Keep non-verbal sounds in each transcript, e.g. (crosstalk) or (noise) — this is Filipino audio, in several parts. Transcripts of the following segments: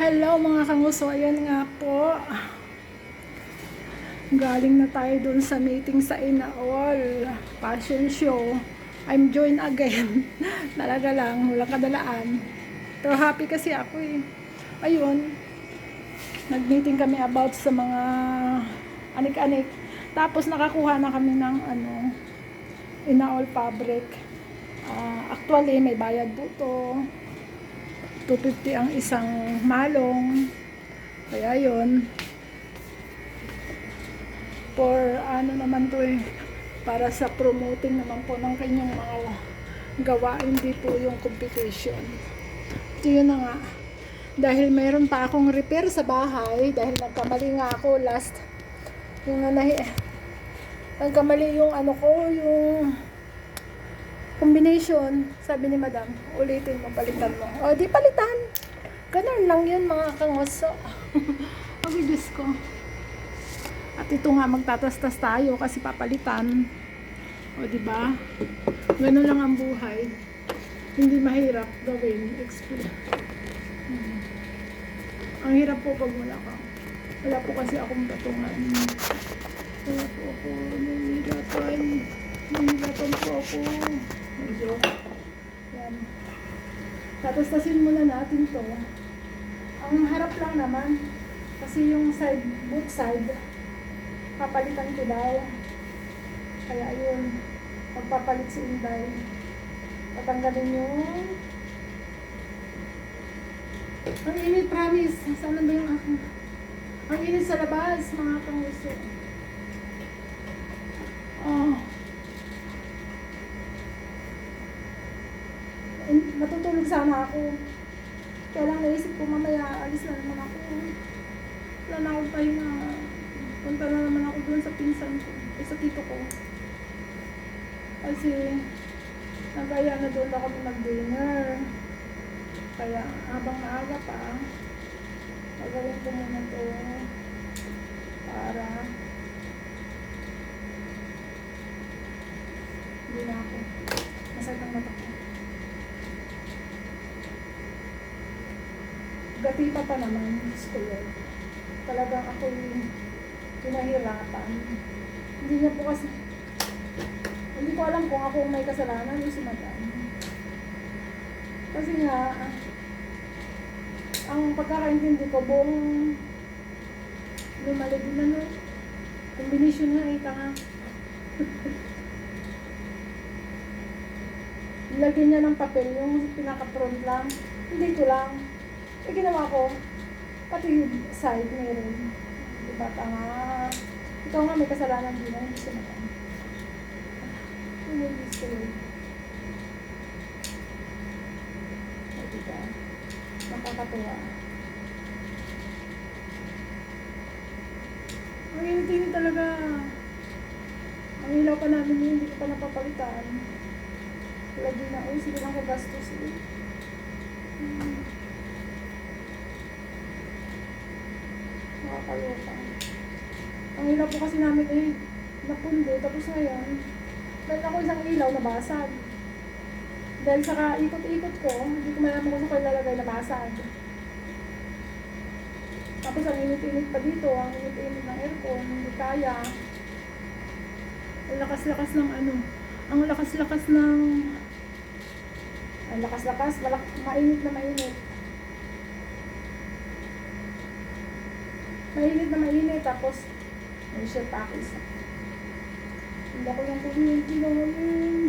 Hello mga kanguso, ayan nga po. Galing na tayo dun sa meeting sa Inaol. Fashion show. I'm joined again. (laughs) Talaga lang, walang kadalaan. Pero happy kasi ako eh. Ayun, nag-meeting kami about sa mga anik-anik. Tapos nakakuha na kami ng ano, Inaol fabric. Ah, actually, may bayad po to. 250 ang isang malong. Kaya yun. For ano naman to eh. Para sa promoting naman po ng kanyang mga gawain. Hindi po yung competition. Ito yun na nga. Dahil mayroon pa akong repair sa bahay. Dahil nagkamali nga ako last. Yung nanahi. Nagkamali yung ano ko. Yung combination, sabi ni madam, ulitin mo, palitan mo. O, di palitan. Ganun lang yun, mga kangoso. (laughs) Ang Diyos ko. At ito nga, magtatastas tayo kasi papalitan. O, di ba? Ganun lang ang buhay. Hindi mahirap gawin. Explain. Hmm. Ang hirap po pag wala ka. Wala po kasi akong batungan. Wala po ako. Nahihirapan. Nahihirapan po ako. Medyo. Yan. Tatastasin muna natin to. Ang harap lang naman. Kasi yung side, both side, papalitan ko daw. Kaya yun, magpapalit si Inday. Tatanggalin yung ang init, promise. Saan ba yung aking... Ang init sa labas, mga kanguso. Oh. Matutulog sana ako. Kaya lang naisip ko mamaya alis na naman ako. Wala na akong pahinga. Punta na naman ako doon sa pinsan ko. Eh, sa tito ko. Kasi nagaya na doon ako mag-dinner. Kaya habang maaga pa, gagawin ko muna to para hindi na ako. Masakit ang ko. Gatipa pa naman, yun. Talagang ako yung pinahirapan. Hindi niya po kasi, hindi ko alam kung ako may kasalanan o si madam. Kasi nga, ang pagkakaintindi ko, buong lumali din ano, combination nga eh, tanga. (laughs) Lagyan niya ng papel, yung pinaka-front lang. Hindi ko lang. Eh, ginawa ko, pati yung side meron. Diba, tanga. Ikaw nga may kasalanan din na, hindi siya naman. Hindi gusto yun. O, diba? Nakakatuwa. Ang init talaga. Ang ilaw pa namin yun, hindi ko pa napapalitan. Lagi na, uy, sige lang ko gastos eh. Hmm. Nakakaloka. Ang ilaw po kasi namin eh, napundo. Tapos ngayon, meron ako isang ilaw na basag. Dahil sa ikot-ikot ko, hindi ko malaman kung saan ko ilalagay na. Tapos ang init-init pa dito, ang init-init ng aircon, hindi kaya. Ang lakas-lakas ng ano, ang lakas-lakas ng ang lakas-lakas, malak mainit na mainit. Mainit na mainit, tapos may share pa ako isa. Hindi ko yung kuryente naman.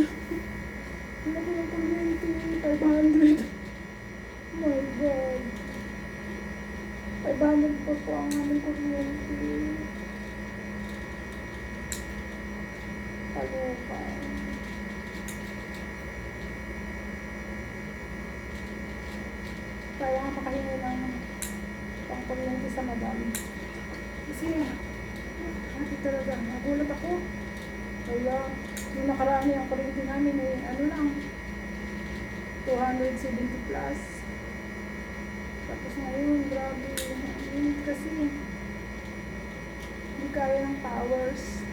(laughs) Hindi ko yung kuryente. 500. Oh my God. 500 po po ang aming kuryente. Kaloka. Kaya nga makahingi ng pang kuryente sa madam. Kasi, hati talaga. Nagulat ako. Kaya, yung nakaraan yung kuryente namin eh, ano lang, 270 plus. Tapos ngayon, grabe, init kasi. Hindi kaya ng powers.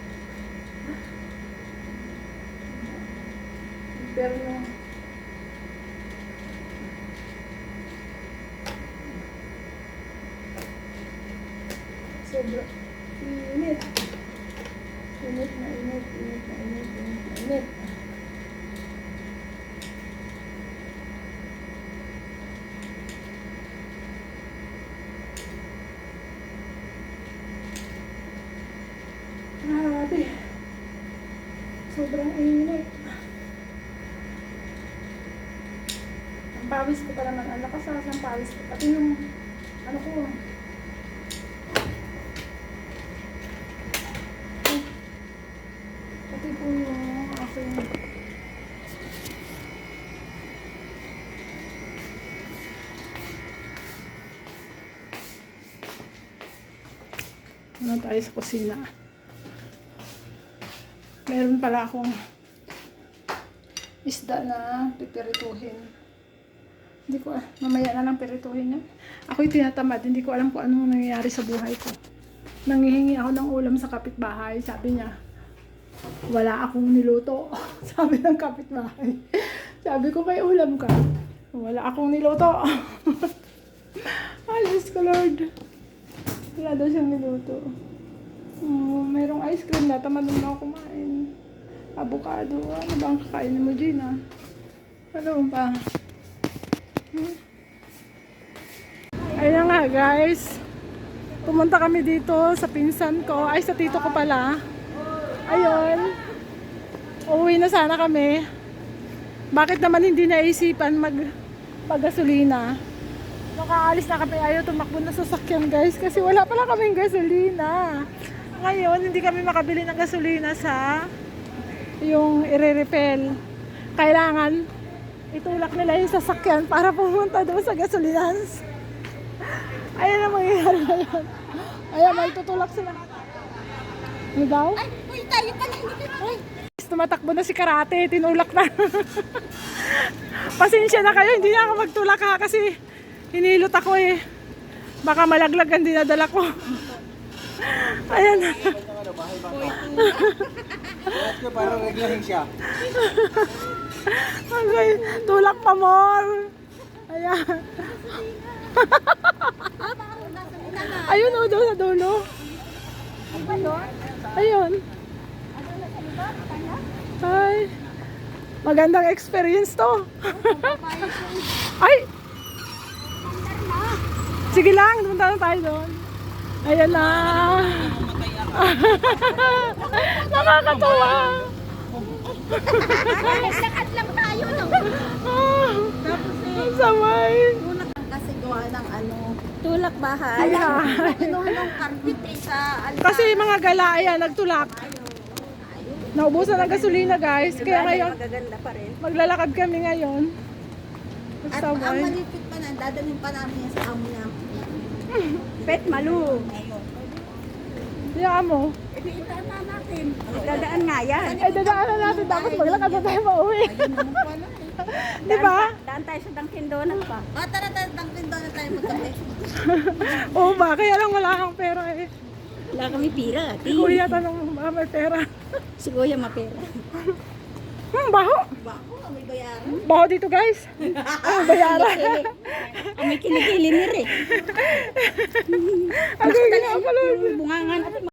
Inferno. Sobra. Init. Init na init, init na init, init na init. Grabe. Sobrang init. Ang pawis ko pa naman. Ang lakas lakas ng pawis ko. Pati yung ano ko. Ano tayo sa kusina. Meron pala akong isda na pipirituhin. Hindi ko, ah, mamaya na lang pirituhin yan. Ako'y tinatamad, hindi ko alam kung anong nangyayari sa buhay ko. Nangihingi ako ng ulam sa kapitbahay, sabi niya, wala akong niluto. (laughs) sabi ng kapitbahay. sabi ko, may ulam ka. Wala akong niluto. (laughs) Alas ko, Lord. Wala daw siyang niluto. Oh, merong ice cream na. Tamad na ako kumain. Avocado. Ano ba ang kakainin mo, Gina? Ano pa? Hmm? Ayun nga, guys. Pumunta kami dito sa pinsan ko. Ay, sa tito ko pala. Ayun. Uuwi na sana kami. Bakit naman hindi naisipan mag paggasolina? Nakaalis na kami, ayaw tumakbo na sasakyan guys kasi wala pala kaming gasolina. Ngayon, hindi kami makabili ng gasolina sa yung ire-repel. Kailangan itulak nila yung sasakyan para pumunta doon sa gasolinans. (laughs) Ayan ang mangyayari ngayon. Ayan, may tutulak sila. Ano daw? Ay, uy, tayo pala. Ay, Tumatakbo na si Karate, tinulak na. (laughs) Pasensya na kayo, hindi na ako magtulak ha kasi hinilot ako eh. Baka malaglag ang dinadala ko. Ayan. Parang reglahin siya? Okay, tulak pa more. Ayan. Ayun o, doon sa dulo. Ayun. Ay. Magandang experience to. Ay! Sige lang, pumunta na tayo doon. Ayan na. (laughs) Nakakatawa. lakad lang tayo. No? Ah, ang samay. Tulak ang kasi gawa ng ano, tulak bahay. Ay, Ano ng carpet eh sa alta. Kasi mga gala, ayan, nagtulak. Naubusan ng gasolina, guys. Kaya ngayon, maglalakad kami ngayon. At ang malipit pa na, dadalhin pa namin yan sa amo. (laughs) Pet malu. Kaya mo. Eh. Dadaan nga yan. Ay, dadaanan natin. Dapat maglakad na tayo pauwi. Ayun naman pala eh. (laughs) Di ba? Daan tayo sa Dunkin Donut pa. Ah, tara, tara, Dunkin Donut tayo magkape. (laughs) Oo ba? Kaya lang wala kang pera eh. Wala kami pira. Si Kuya tanong mo, "Ah, may pera. Si Kuya mapera. Hmm, baho. Bako, may bayaran. Baho dito, guys. Ah, bayaran. May kilikili ni Rick. Ang gagawin ko, Lord. Bungangan.